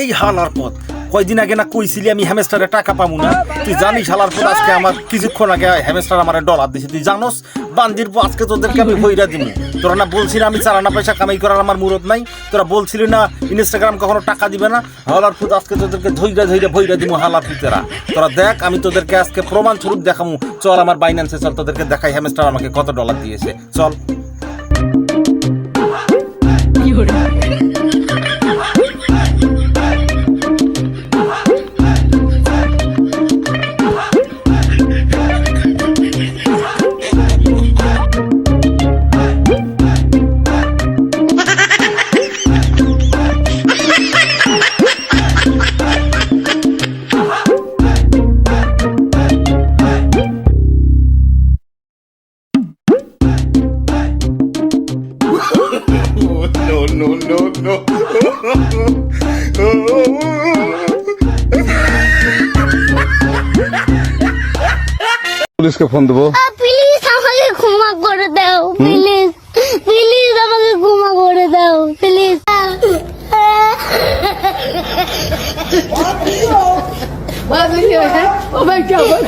এই হালার পথ। কয়দিন আগে না কইছিলি আমি হ্যামেস্টারে টাকা পাবো না? তুই জানিস হালার পথ, আজকে আমার কিছুক্ষণ আগে হ্যামেস্টার আমার ডলার দিছে। তুই জানোস, বান্দির আজকে তোদেরকে আমি হইরা দিব তোরা না বলছিলি আমি চারানা পয়সা কামাই করার আমার মুরত নাই। তোরা বলছিলি না ইনস্টাগ্রাম কখনো টাকা দিবে না। হালার ফুট আজকে তোদেরকে ধৈরা ধৈরা ভৈরা দিব হালার ফুতেরা তোরা দেখ, আমি তোদেরকে আজকে প্রমাণ স্বরূপ দেখামু। চল আমার বাইন্যান্সে চল তোদেরকে দেখাই হ্যামেস্টার আমাকে কত ডলার দিয়েছে। চল। পুলিশকে ফোন দেবো প্লিজ আমাকে ক্ষমা করে দাও প্লিজ প্লিজ আমাকে ক্ষমা করে দাও প্লিজ Oh my god,